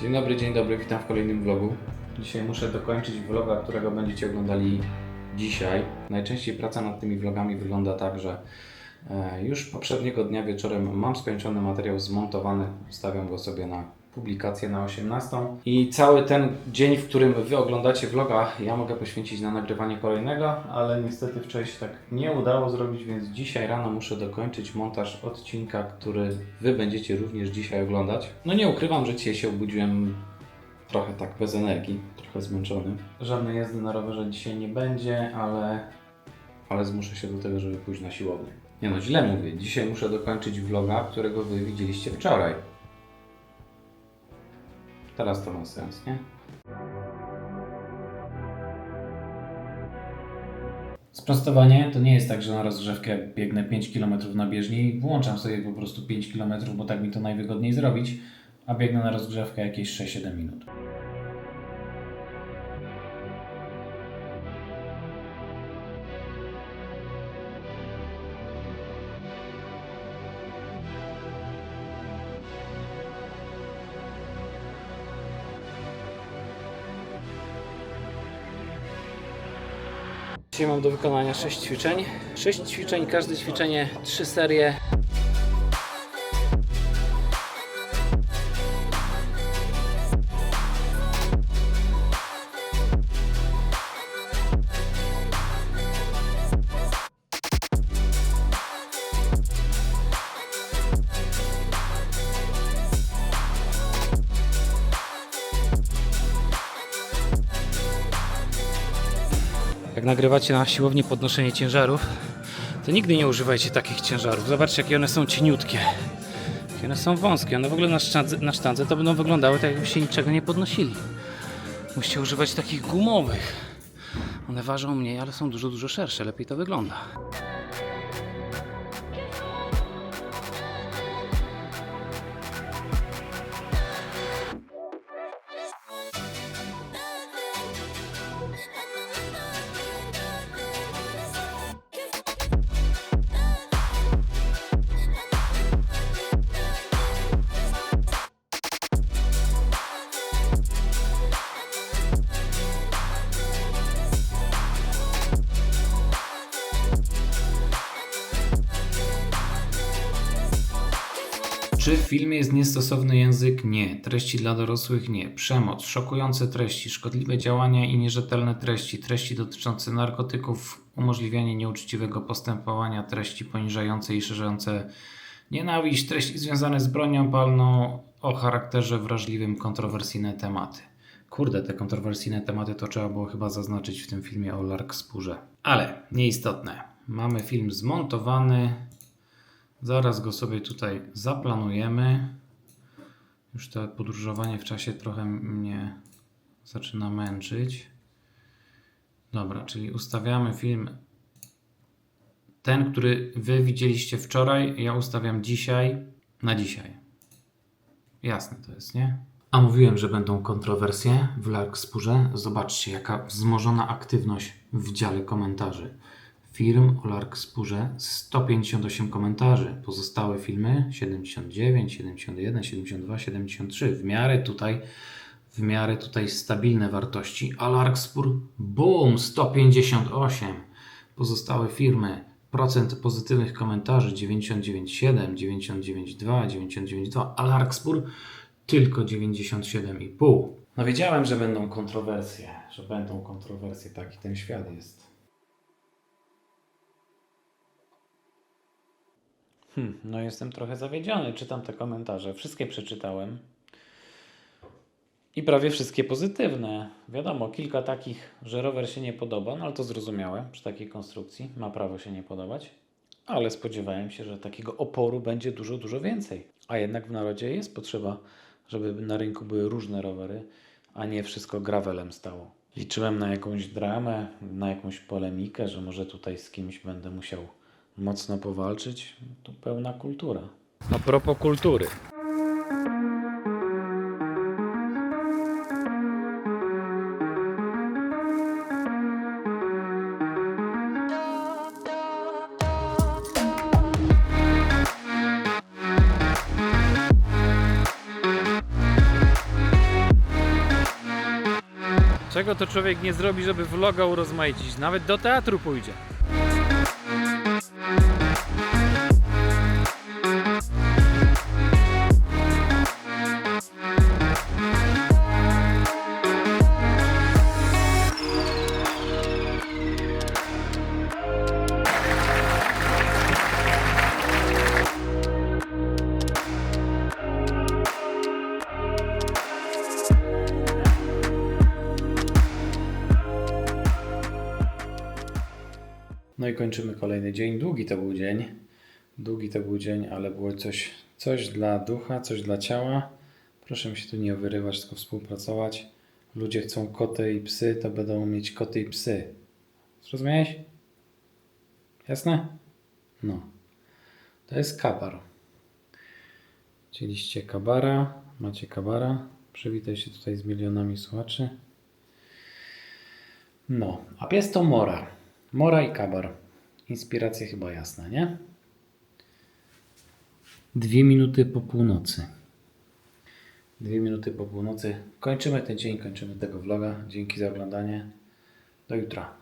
Dzień dobry, dzień dobry, witam w kolejnym vlogu. Dzisiaj muszę dokończyć vloga, którego będziecie oglądali dzisiaj. Najczęściej praca nad tymi vlogami wygląda tak, że e, już poprzedniego dnia wieczorem mam skończony materiał zmontowany, wstawiam go sobie na publikację na 18 i cały ten dzień, w którym Wy oglądacie vloga, ja mogę poświęcić na nagrywanie kolejnego, ale niestety wczoraj się tak nie udało zrobić, więc dzisiaj rano muszę dokończyć montaż odcinka, który Wy będziecie również dzisiaj oglądać. No nie ukrywam, że dzisiaj się obudziłem trochę tak bez energii, trochę zmęczony. Żadnej jazdy na rowerze dzisiaj nie będzie, ale, ale zmuszę się do tego, żeby pójść na siłownię. Nie no, źle mówię. Dzisiaj muszę dokończyć vloga, którego Wy widzieliście wczoraj. Teraz to ma sens, nie? Sprostowanie to nie jest tak, że na rozgrzewkę biegnę 5 km na bieżni włączam sobie po prostu 5 km, bo tak mi to najwygodniej zrobić, a biegnę na rozgrzewkę jakieś 6-7 minut. Dzisiaj mam do wykonania 6 ćwiczeń. 6 ćwiczeń, każde ćwiczenie 3 serie. Jak nagrywacie na siłowni podnoszenie ciężarów, to nigdy nie używajcie takich ciężarów. Zobaczcie, jakie one są cieniutkie. Jakie one są wąskie. One w ogóle na sztandze, na sztandze to będą wyglądały tak, jakbyście niczego nie podnosili. Musicie używać takich gumowych. One ważą mniej, ale są dużo, dużo szersze. Lepiej to wygląda. Czy w filmie jest niestosowny język? Nie. Treści dla dorosłych? Nie. Przemoc, szokujące treści, szkodliwe działania i nierzetelne treści, treści dotyczące narkotyków, umożliwianie nieuczciwego postępowania, treści poniżające i szerzące nienawiść, treści związane z bronią palną o charakterze wrażliwym, kontrowersyjne tematy. Kurde, te kontrowersyjne tematy to trzeba było chyba zaznaczyć w tym filmie o Larkspurze. Ale nieistotne. Mamy film zmontowany. Zaraz go sobie tutaj zaplanujemy. Już to podróżowanie w czasie trochę mnie zaczyna męczyć. Dobra, czyli ustawiamy film ten, który Wy widzieliście wczoraj, ja ustawiam dzisiaj na dzisiaj. Jasne to jest, nie? A mówiłem, że będą kontrowersje w Larkspurze. Zobaczcie, jaka wzmożona aktywność w dziale komentarzy. Film o Larkspurze 158 komentarzy. Pozostałe filmy 79, 71, 72, 73. W miarę tutaj w miarę tutaj stabilne wartości, a Larkspur boom 158. Pozostałe firmy procent pozytywnych komentarzy 99,7, 99,2, 99,2, a Larkspur tylko 97,5. No wiedziałem, że będą kontrowersje, że będą kontrowersje, taki ten świat jest. Hmm, no jestem trochę zawiedziony, czytam te komentarze, wszystkie przeczytałem. I prawie wszystkie pozytywne. Wiadomo, kilka takich, że rower się nie podoba, no ale to zrozumiałe przy takiej konstrukcji. Ma prawo się nie podobać. Ale spodziewałem się, że takiego oporu będzie dużo, dużo więcej. A jednak w narodzie jest potrzeba, żeby na rynku były różne rowery, a nie wszystko gravelem stało. Liczyłem na jakąś dramę, na jakąś polemikę, że może tutaj z kimś będę musiał mocno powalczyć. To pełna kultura. A propos kultury. Czego to człowiek nie zrobi, żeby vloga urozmaicić? Nawet do teatru pójdzie. No i kończymy kolejny dzień. Długi to był dzień. Długi to był dzień, ale było coś, coś dla ducha, coś dla ciała. Proszę mi się tu nie wyrywać, tylko współpracować. Ludzie chcą koty i psy, to będą mieć koty i psy. Zrozumiałeś? Jasne? No. To jest kabar. Chcieliście kabara, macie kabara. Przywitaj się tutaj z milionami słuchaczy. No, a pies to Mora. Mora i kabar. Inspiracja chyba jasna, nie? Dwie minuty po północy. Dwie minuty po północy. Kończymy ten dzień, kończymy tego vloga. Dzięki za oglądanie. Do jutra.